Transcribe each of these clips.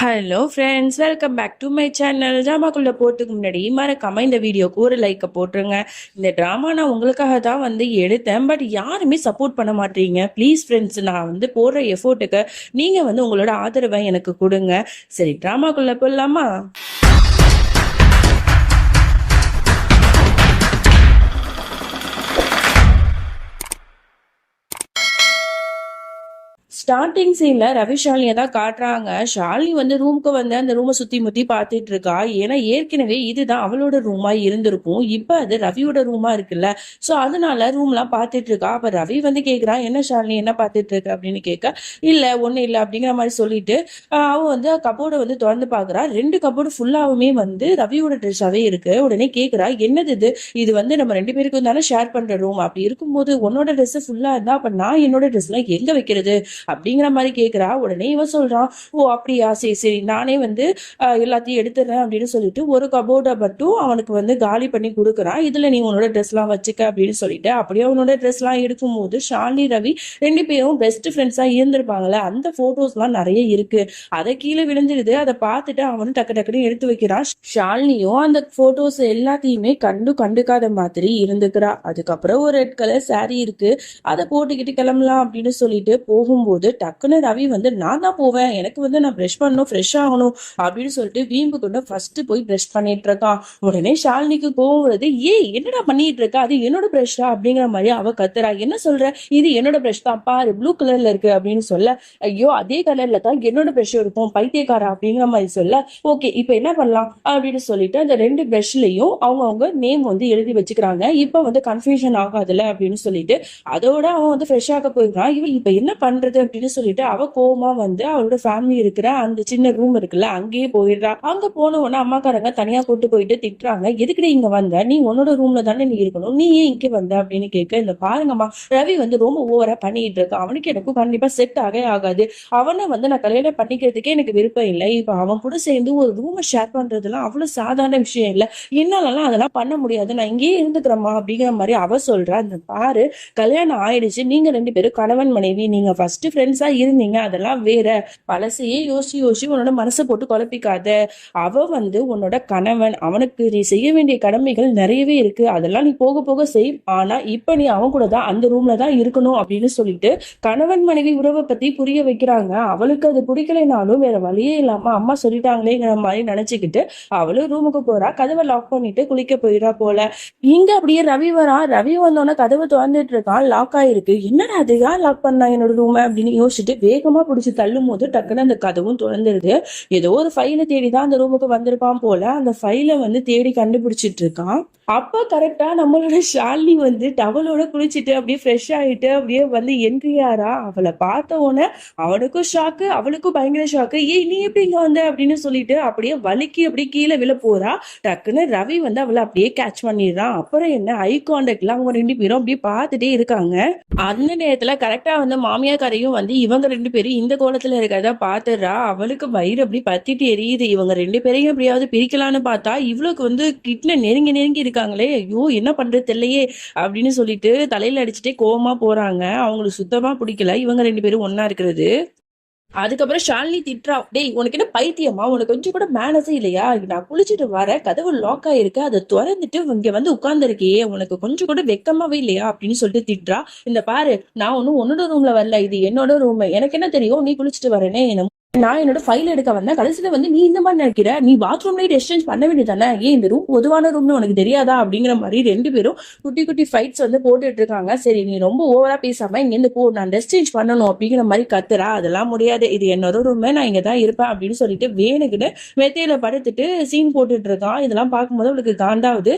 Hello friends welcome back to my channel ட்ராமாக்குள்ளே போகிறதுக்கு முன்னாடி மறக்காமல் இந்த வீடியோக்கு ஒரு லைக்கை போட்டுருங்க. இந்த ட்ராமா நான் உங்களுக்காக தான் வந்து எடுத்தேன். பட் யாருமே சப்போர்ட் பண்ண மாட்டீங்க. ப்ளீஸ் ஃப்ரெண்ட்ஸ் நான் வந்து போடுற எஃபோர்ட்டுக்கு நீங்கள் வந்து உங்களோட ஆதரவை எனக்கு கொடுங்க. சரி ட்ராமாக்குள்ளே போடலாமா ஸ்டார்டிங் சீன்ல ரவி ஷாலினியை தான் காட்டுறாங்க. ஷாலினி வந்து ரூமுக்கு வந்து அந்த ரூமை சுத்தி முத்தி பார்த்துட்டு இருக்கா. ஏன்னா ஏற்கனவே இதுதான் அவளோட ரூமா இருந்திருக்கும். இப்ப அது ரவியோட ரூமா இருக்குல்ல. சோ அதனால ரூம்லாம் பார்த்துட்டு இருக்கா. அப்ப ரவி வந்து கேக்குறான் என்ன ஷாலினி என்ன பார்த்துட்டு இருக்க? அப்படின்னு கேட்க இல்ல ஒண்ணு இல்ல அப்படிங்கிற மாதிரி சொல்லிட்டு அவ வந்து கபோர்டை வந்து திறந்து பாக்குறா ரெண்டு கபோர்டு ஃபுல்லாவுமே வந்து ரவியோட ட்ரெஸ்ஸாவே இருக்கு. உடனே கேக்குறா என்னது இது? இது வந்து நம்ம ரெண்டு பேருக்கும் தானே ஷேர் பண்ற ரூம் அப்படி இருக்கும்போது உன்னோட ட்ரெஸ் ஃபுல்லா இருந்தா அப்ப நான் என்னோட ட்ரெஸ் எல்லாம் எங்க வைக்கிறது? அப்படிங்கிற மாதிரி கேட்குறா உடனே இவன் சொல்றான் ஓ அப்படியா? சரி சரி. நானே வந்து எல்லாத்தையும் எடுத்துடுறேன் அப்படின்னு சொல்லிட்டு ஒரு கபோர்டை மட்டும் அவனுக்கு வந்து காலி பண்ணி கொடுக்குறான் இதுல நீ உன்னோட ட்ரெஸ் எல்லாம் வச்சுக்க அப்படின்னு சொல்லிட்டு அப்படியே அவனோட ட்ரெஸ்லாம் எடுக்கும்போது ஷாலினி ரவி ரெண்டு பேரும் பெஸ்ட் ஃப்ரெண்ட்ஸாக இருந்திருப்பாங்கல்ல. அந்த ஃபோட்டோஸ்லாம் நிறைய இருக்குது அதை கீழே விழுந்துடுது. அதை பார்த்துட்டு அவனும் டக்கு டக்குன்னு எடுத்து வைக்கிறான் ஷாலினியும் அந்த ஃபோட்டோஸ் எல்லாத்தையுமே கண்டு கண்டுக்காத மாதிரி இருந்துக்கிறா. அதுக்கப்புறம் ஒரு ரெட் கலர் saree இருக்கு. அதை போட்டுக்கிட்டு கிளம்பலாம் அப்படின்னு சொல்லிட்டு போகும்போது டக்குன்னு ரவி வந்து நான் தான் போவேன். எனக்கு வந்து நான் ப்ரெஷ் பண்ணணும் ஃப்ரெஷ் ஆகணும். அப்படின்னு சொல்லிட்டு வீம்பு கொண்டு ஃபர்ஸ்ட் போய் ப்ரெஷ் பண்ணிட்டு இருக்கான். உடனே ஷாலினிக்கு கோவம் வருது. ஏய் என்னடா பண்ணிட்டு இருக்கா? அது என்னோட ப்ரெஷ்ஷா அப்படிங்கிற மாதிரி அவ கத்துறா. என்ன சொல்ற? இது என்னோட ப்ரஷ் தான். பாரு ப்ளூ கலர்ல இருக்கு. அப்படின்னு சொல்ல ஐயோ அதே கலர்ல தான் என்னோட ப்ரெஷ் இருக்கும். பைத்தியக்காரா? அப்படிங்கிற மாதிரி சொல்ல ஓகே இப்போ என்ன பண்ணலாம்? அப்படின்னு சொல்லிட்டு அந்த ரெண்டு ப்ரஷ்லயும் அவங்கவுங்க நேம் வந்து எழுதி வச்சுக்கிறாங்க. இப்போ வந்து கன்ஃபியூஷன் ஆகாதுல்ல அப்படின்னு சொல்லிட்டு அதோட அவன் வந்து ஃப்ரெஷ் ஆக போயிருக்கான் இவன் இப்ப என்ன பண்றது? அப்படின்னு சொல்லிட்டு அவ கோவமா வந்து அவளோட ஃபேமிலி இருக்கிற அந்த சின்ன ரூம் இருக்குல்ல அங்கேயே போயிடுறா. அங்க போன உடனே அம்மாக்காரங்க தனியா கூட்டு போயிட்டு திட்டுறாங்க. எதுக்குடி இங்க வந்த? நீ உன்னோட ரூம்ல தானே நீ இருக்கணும். நீ ஏன் இங்க வந்த? அப்படின்னு கேட்க இந்த பாருங்கம்மா ரவி வந்து ரொம்ப ஓவரா பண்ணிட்டு இருக்கான் அவனுக்கு எனக்கும் கண்டிப்பா செட் ஆகவே ஆகாது. அவனை வந்து நான் கல்யாணம் பண்ணிக்கிறதுக்கே எனக்கு விருப்பம் இல்லை. இப்ப அவன் கூட சேர்ந்து ஒரு ரூமை ஷேர் பண்றதுலாம் அவ்வளவு சாதாரண விஷயம் இல்லை. என்னாலலாம் அதெல்லாம் பண்ண முடியாது. நான் இங்கேயே இருந்துக்கிறேம்மா அப்படிங்கிற மாதிரி அவ சொல்றா. இந்த பாரு கல்யாணம் ஆயிடுச்சு. நீங்க ரெண்டு பேரும் கணவன் மனைவி. நீங்க ஃபர்ஸ்ட் ஃப்ரெண்ட்ஸா இருந்தீங்க. அதெல்லாம் வேற. பழசையே யோசிச்சு யோசிச்சு உன்னோட மனசை போட்டு குழப்பிக்காத. அவ வந்து உன்னோட கணவன். அவனுக்கு நீ செய்ய வேண்டிய கடமைகள் நிறையவே இருக்கு. அதெல்லாம் நீ போக போக செய். ஆனா இப்ப நீ அவன் கூட தான் அந்த ரூம்ல தான் இருக்கணும் அப்படின்னு சொல்லிட்டு கணவன் மனைவி உறவை பத்தி புரிய வைக்கிறாங்க. அவளுக்கு அது பிடிக்கலைனாலும் வேற வழியே இல்லாம அம்மா சொல்லிட்டாங்களேங்கிற மாதிரி நினைச்சுக்கிட்டு அவளும் ரூமுக்கு போறா. கதவை லாக் பண்ணிட்டு குளிக்க போயிடா போல. இங்க அப்படியே ரவி வரா. ரவி வந்தோடனே கதவை திறந்துட்டு இருக்கான். லாக் ஆயிருக்கு. என்னடா அதுதான் லாக் பண்ணா என்னோட ரூம் அப்படின்னு யோசிச்சுட்டு வேகமா பிடிச்சி தள்ளும் போது டக்குன்னு அந்த கதவும் திறந்துருது. ஏதோ ஒரு ஃபைலை தேடி தான் அந்த ரூமுக்கு வந்திருப்பான் போல. அந்த ஃபைலை வந்து தேடி கண்டுபிடிச்சிட்டு இருக்கான். அப்ப கரெக்டா நம்மளோட ஷாலினி வந்து டவலோட குளிச்சுட்டு அப்படியே ஃப்ரெஷ் ஆயிட்டு அப்படியே வந்து என்ட்ரியாரா அவளை பார்த்த உடனே அவனுக்கும் ஷாக்கு அவளுக்கும் பயங்கர ஷாக்கு ஏய் நீ எப்படி இங்க வந்த? அப்படின்னு சொல்லிட்டு அப்படியே வலிக்கு அப்படியே கீழே விழ போறா டக்குன்னு ரவி வந்து அவளை அப்படியே கேட்ச் பண்ணிடுறான். அப்புறம் என்ன? ஐ கான்டாக்ட்ல அவங்க ரெண்டு பேரும் அப்படியே பார்த்துட்டே இருக்காங்க. அந்த நேரத்துல கரெக்டா வந்து மாமியாக்காரையும் வந்து இவங்க ரெண்டு பேரும் இந்த கோலத்துல இருக்கிறத பாத்துறா. அவளுக்கு வயிறு அப்படி பத்திட்டு எரியுது. இவங்க ரெண்டு பேரையும் எப்படியாவது பிரிக்கலான்னு பார்த்தா இவளுக்கு வந்து கிட்ன நெருங்கி நெருங்கி இருக்காங்களே. ஐயோ என்ன பண்றது தெரியலையே அப்படின்னு சொல்லிட்டு தலையில அடிச்சுட்டே கோவமா போறாங்க. அவங்களுக்கு சுத்தமா பிடிக்கல. இவங்க ரெண்டு பேரும் ஒன்னா இருக்கிறது. அதுக்கப்புறம் ஷாலினி திட்டுறா டேய் உனக்கு என்ன பைத்தியமா? உனக்கு கொஞ்சம் கூட மேனஸே இல்லையா? நான் குளிச்சுட்டு வர கதவு லாக் ஆயிருக்கு. அதை திறந்துட்டு இங்க வந்து உட்கார்ந்துருக்கியே. உனக்கு கொஞ்சம் கூட வெக்கமாவே இல்லையா? அப்படின்னு சொல்லிட்டு திட்டுறா. இந்த பாரு நான் ஒன்னும் உன்னோட ரூம்ல வரல. இது என்னோட ரூம் எனக்கு என்ன தெரியும்? நீ குளிச்சுட்டு வரேனே. என்ன நான் என்னோட ஃபைல் எடுக்க வந்தேன். கடைசியில வந்து நீ இந்த மாதிரி நினைக்கிற? நீ பாத்ரூம்லயே எக்ஸ்சேஞ்ச் பண்ண வேண்டியதானே ஏன் இந்த ரூம் பொதுவான ரூம்னு உனக்கு தெரியாதா? அப்படிங்கிற மாதிரி ரெண்டு பேரும் குட்டி குட்டி ஃபைட்ஸ் வந்து போட்டுட்டு இருக்காங்க. சரி நீ ரொம்ப ஓவரா பேசாம இங்க இருந்து போ. நான் எக்ஸ்சேஞ்ச் பண்ணணும் அப்படிங்கிற மாதிரி கத்துறா. அதெல்லாம் முடியாது. இது என்னோட ரூம் நான் இங்க தான் இருப்பேன் அப்படின்னு சொல்லிட்டு வேணுக்குன்னு மெத்தையில படுத்துட்டு சீன் போட்டுட்டு இருக்கான். இதெல்லாம் பார்க்கும்போது அவளுக்கு காண்டாவது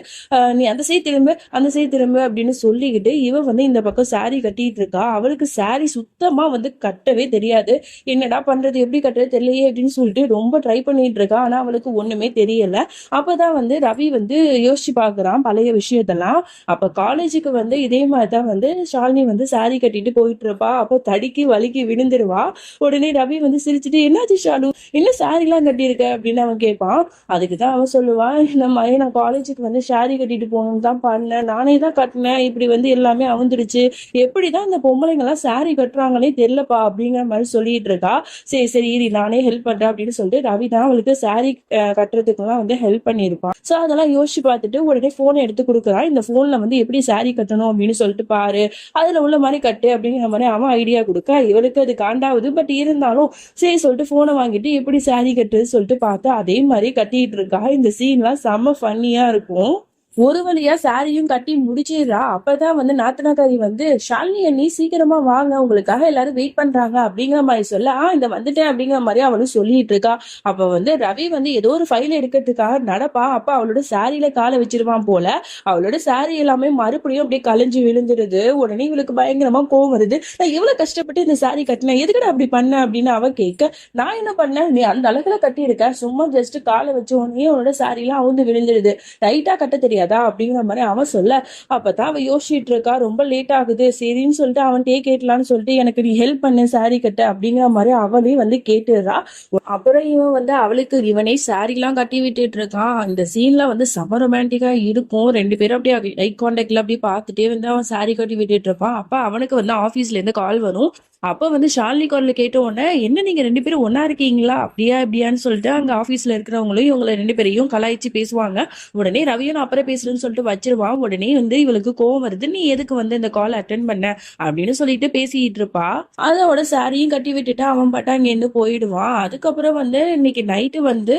நீ அந்த சைடு திரும்ப அந்த சைடு திரும்ப அப்படின்னு சொல்லிக்கிட்டு இவ வந்து இந்த பக்கம் சாரி கட்டிட்டு இருக்கா. அவளுக்கு சாரி சுத்தமா வந்து கட்டவே தெரியாது. என்னடா பண்றது? எப்படி கட்டுறது தெரியலையே அப்படின்னு சொல்லிட்டு ரொம்ப ட்ரை பண்ணிட்டு இருக்கா. ஆனா அவளுக்கு ஒண்ணுமே தெரியல. அப்பதான் வந்து ரவி வந்து யோசிச்சு பாக்குறான் பழைய விஷயத்தெல்லாம். அப்ப காலேஜுக்கு வந்து இதே மாதிரிதான் வந்து ஷாலினி வந்து சாரி கட்டிட்டு போயிட்டு இருப்பா. அப்ப தடிக்கி வலிக்கி விழுந்துருவா. உடனே ரவி வந்து சிரிச்சுட்டு என்னாச்சு ஷாலு? என்ன saree எல்லாம் கட்டியிருக்க? அப்படின்னு அவன் கேட்பான். அதுக்கு தான் அவன் சொல்லுவான் இந்த மாதிரி நான் காலேஜுக்கு வந்து சாரி கட்டிட்டு போகணும்னு தான் பண்ணேன். நானே தான் கட்டினேன். இப்படி வந்து எல்லாமே அவுந்துடுச்சு. எப்படிதான் இந்த பொம்பளைங்க எல்லாம் saree கட்டுறாங்களே தெரியலப்பா. அப்படிங்கிற மாதிரி சொல்லிட்டு இருக்கா. சரி சரி சரி நானே ஹெல்ப் பண்றேன் அப்படின்னு சொல்லிட்டு ரவி தான் அவளுக்கு சாரி கட்டுறதுக்குலாம் வந்து ஹெல்ப் பண்ணியிருப்பான். ஸோ அதெல்லாம் யோசிச்சு பார்த்துட்டு உடனே ஃபோனை எடுத்து கொடுக்குறான் இந்த ஃபோன்ல வந்து எப்படி சாரி கட்டணும் அப்படின்னு சொல்லிட்டு பாரு. அதுல உள்ள மாதிரி கட்டு அப்படிங்கிற மாதிரி அவன் ஐடியா கொடுக்க. இவளுக்கு அது காண்டாவது. பட் இருந்தாலும் சரி சொல்லிட்டு ஃபோனை வாங்கிட்டு எப்படி சாரி கட்டுறது சொல்லிட்டு பார்த்து அதே மாதிரி கட்டிட்டு இருக்கா. இந்த சீன்லாம் செம்ம ஃபன்னியா இருக்கும். ஒரு வழியா சாரியும் கட்டி முடிச்சிடுறா. அப்பதான் வந்து நாத்தனாக்காரி வந்து ஷாலினி அண்ணி சீக்கிரமா வாங்க உங்களுக்காக எல்லாரும் வெயிட் பண்றாங்க அப்படிங்கிற மாதிரி சொல்ல ஆ இந்த வந்துட்டேன் அப்படிங்கிற மாதிரி அவளும் சொல்லிட்டு இருக்கா. அப்ப வந்து ரவி வந்து ஏதோ ஒரு ஃபைல் எடுக்கிறதுக்காக நடப்பா அப்ப அவளோட சாரியில காலை வச்சிருவான் போல. அவளோட சாரி எல்லாமே மறுபடியும் அப்படியே கலைஞ்சு விழுந்துருது. உடனே இவளுக்கு பயங்கரமா கோவம் வருது. நான் எவ்வளவு கஷ்டப்பட்டு இந்த சாரி கட்டினேன். எதுக்கட அப்படி பண்ண? அப்படின்னு அவ கேட்க நான் என்ன பண்ணேன்? நீ அந்த அளவுல கட்டி இருக்க சும்மா ஜஸ்ட் காலை வச்ச உடனே உன்னோட சாரி எல்லாம் அவுந்து விழுந்துடுது டைட்டா கட்ட தெரியாது. அப்படிங்கிற மாதிரி அவன் சொல்ல அப்பதான் அவன் யோசிச்சுட்டு இருக்கா ரொம்ப லேட் ஆகுது சரின்னு சொல்லிட்டு அவன் டே கேட்கலான்னு சொல்லிட்டு எனக்கு நீ ஹெல்ப் பண்ணு சாரி கட்ட அப்படிங்கிற மாதிரி அவளே வந்து கேட்டுடுறா. அப்புறம் இவன் வந்து அவளுக்கு இவனே சாரி எல்லாம் கட்டி விட்டுட்டு இருக்கான் இந்த சீன்ல வந்து செம ரொமான்டிக்கா இருக்கும். ரெண்டு பேரும் அப்படியே ஐ கான்டாக்ட்ல அப்படியே பார்த்துட்டே வந்து அவன் சாரி கட்டி விட்டுட்டு இருப்பான் அப்ப அவனுக்கு வந்து ஆபீஸ்ல இருந்து கால் வரும். அப்ப வந்து ஷாலினி கால்ல கேட்ட உடனே என்ன நீங்க ரெண்டு பேரும் ஒன்னா இருக்கீங்களா? அப்படியா இப்படியான்னு சொல்லிட்டு அங்க ஆபீஸ்ல இருக்கிறவங்களும் இவங்களை ரெண்டு பேரையும் கலாய்ச்சி பேசுவாங்க. உடனே ரவியும் நான் அப்புறம் பேசுறேன்னு சொல்லிட்டு வச்சிருவான். உடனே வந்து இவளுக்கு கோவம் வருது. நீ எதுக்கு வந்து இந்த கால் அட்டன் பண்ண? அப்படின்னு சொல்லிட்டு பேசிட்டு இருப்பா. அதோட சாரியும் கட்டி விட்டுட்டு அவன் பாட்டா அங்க இருந்து போயிடுவான். அதுக்கப்புறம் வந்து இன்னைக்கு நைட்டு வந்து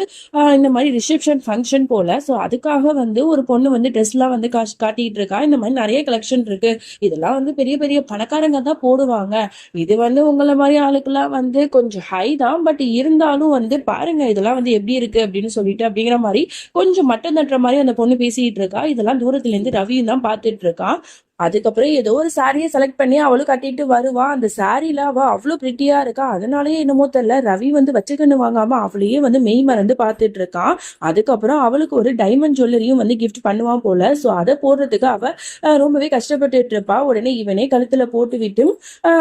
இந்த மாதிரி ரிசப்ஷன் ஃபங்க்ஷன் போல. சோ அதுக்காக வந்து ஒரு பொண்ணு வந்து ட்ரெஸ் எல்லாம் வந்து காசு காட்டிட்டு இருக்கா. இந்த மாதிரி நிறைய கலெக்ஷன் இருக்கு. இதெல்லாம் வந்து பெரிய பெரிய பணக்காரங்க தான் போடுவாங்க. இது வந்து உங்களை மாதிரி ஆளுக்கெல்லாம் வந்து கொஞ்சம் ஹை தான். பட் இருந்தாலும் வந்து பாருங்க இதெல்லாம் வந்து எப்படி இருக்கு அப்படின்னு சொல்லிட்டு அப்படிங்கிற மாதிரி கொஞ்சம் மட்டம் தட்டுற மாதிரி அந்த பொண்ணு பேசிட்டு இருக்கா? இதெல்லாம் தூரத்துல இருந்து ரவியும் தான் பார்த்துட்டு இருக்கான் அதுக்கப்புறம் ஏதோ ஒரு சாரியை செலக்ட் பண்ணி அவளும் கட்டிட்டு வருவா. அந்த சாரியில அவ அவ்வளோ பிரிட்டியா இருக்கா? அதனாலயே என்னமோ தெரியல. ரவி வந்து வச்சுக்கண்ணு வாங்காம அவளையே வந்து மெய் மறந்து பார்த்துட்டு இருக்கான் அதுக்கப்புறம் அவளுக்கு ஒரு டைமண்ட் ஜுவல்லரியும் வந்து கிஃப்ட் பண்ணுவான் போல. ஸோ அதை போடுறதுக்கு அவ ரொம்பவே கஷ்டப்பட்டுட்டு இருப்பா உடனே இவனே கழுத்துல போட்டு விட்டு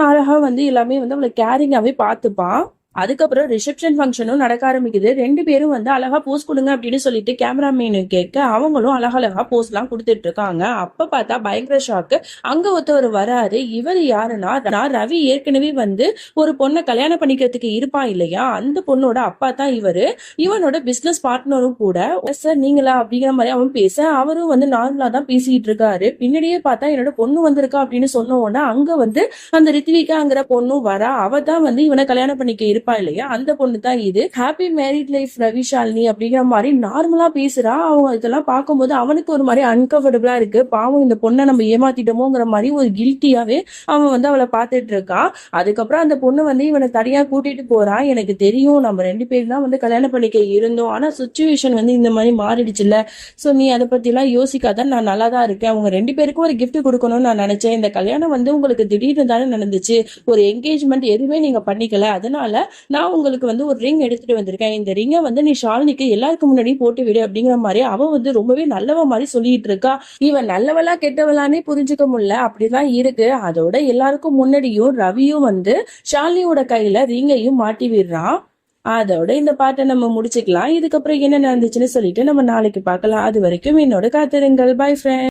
அழகா வந்து எல்லாமே வந்து அவளை கேரிங்காவே பார்த்துப்பான். அதுக்கப்புறம் ரிசப்ஷன் ஃபங்க்ஷனும் நடக்க ஆரம்பிக்குது. ரெண்டு பேரும் வந்து அழகா போஸ் கொடுங்க அப்படின்னு சொல்லிட்டு கேமராமேனு கேட்க அவங்களும் அழகழகா போஸ் எல்லாம் கொடுத்துட்டு இருக்காங்க. அப்ப பார்த்தா பயங்கர ஷாக்கு அங்க ஒருத்தவர் வராரு. இவர் யாருன்னா ரவி ஏற்கனவே வந்து ஒரு பொண்ணை கல்யாணம் பண்ணிக்கிறதுக்கு இருப்பா இல்லையா? அந்த பொண்ணோட அப்பா தான் இவரு. இவனோட பிசினஸ் பார்ட்னரும் கூட சார் நீங்களா? அப்படிங்கிற மாதிரி அவன் பேச அவரும் வந்து நார்மலா தான் பேசிட்டு இருக்காரு. பின்னாடியே பார்த்தா என்னோட பொண்ணு வந்திருக்கா அப்படின்னு சொன்ன உடனே அங்க வந்து அந்த ரித்விகாங்கிற பொண்ணும் வரா. அவ தான் வந்து இவனை கல்யாணம் பண்ணிக்க இருப்பா இல்லையா? அந்த பொண்ணு தான் இது ஹாப்பி மேரிட் லைஃப் ரவிஷாலினி அப்படிங்கிற மாதிரி நார்மலா பேசுறா. அவங்க இதெல்லாம் பார்க்கும்போது அவனுக்கு ஒரு மாதிரி அன்கம்ஃபர்டபுளா இருக்கு. பாவம் இந்த பொண்ணை நம்ம ஏமாத்திட்டோமோங்கிற மாதிரி ஒரு கில்ட்டியாவே அவன் வந்து அவளை பார்த்துட்டு இருக்கான் அதுக்கப்புறம் அந்த பொண்ணு வந்து இவனை தனியா கூட்டிட்டு போறான் எனக்கு தெரியும் நம்ம ரெண்டு பேரும் தான் வந்து கல்யாணம் பண்ணிக்க இருந்தோம். ஆனா சுச்சுவேஷன் வந்து இந்த மாதிரி மாறிடுச்சுல்ல. சோ நீ அதை பத்தி எல்லாம் யோசிக்காத. நான் நல்லா தான் இருக்கேன். அவங்க ரெண்டு பேருக்கும் ஒரு கிஃப்ட் கொடுக்கணும்னு நான் நினைச்சேன். இந்த கல்யாணம் வந்து உங்களுக்கு திடீர்னு தானே நடந்துச்சு. ஒரு என்கேஜ்மெண்ட் எதுவுமே நீங்க பண்ணிக்கல. அதனால நான் உங்களுக்கு வந்து ஒரு ரிங் எடுத்துட்டு வந்திருக்கேன். இந்த ரிங்கை வந்து நீ ஷாலினிக்கு எல்லாருக்கும் முன்னாடி போட்டு விடு அப்படிங்கிற மாதிரி அவ வந்து ரொம்பவே நல்லவ மாதிரி சொல்லிட்டு இருக்கா. இவன் நல்லவளா கெட்டவளானே புரிஞ்சுக்க முடியல. அப்படிதான் இருக்கு. அதோட எல்லாருக்கும் முன்னாடியும் ரவியும் வந்து ஷாலினியோட கையில ரிங்கையும் மாட்டி விடுறான். அதோட இந்த பாட்டை நம்ம முடிச்சுக்கலாம். இதுக்கப்புறம் என்ன நடந்துச்சுன்னு சொல்லிட்டு நம்ம நாளைக்கு பார்க்கலாம். அது வரைக்கும் என்னோட காத்திருங்கள். பாய் ஃப்ரெண்ட்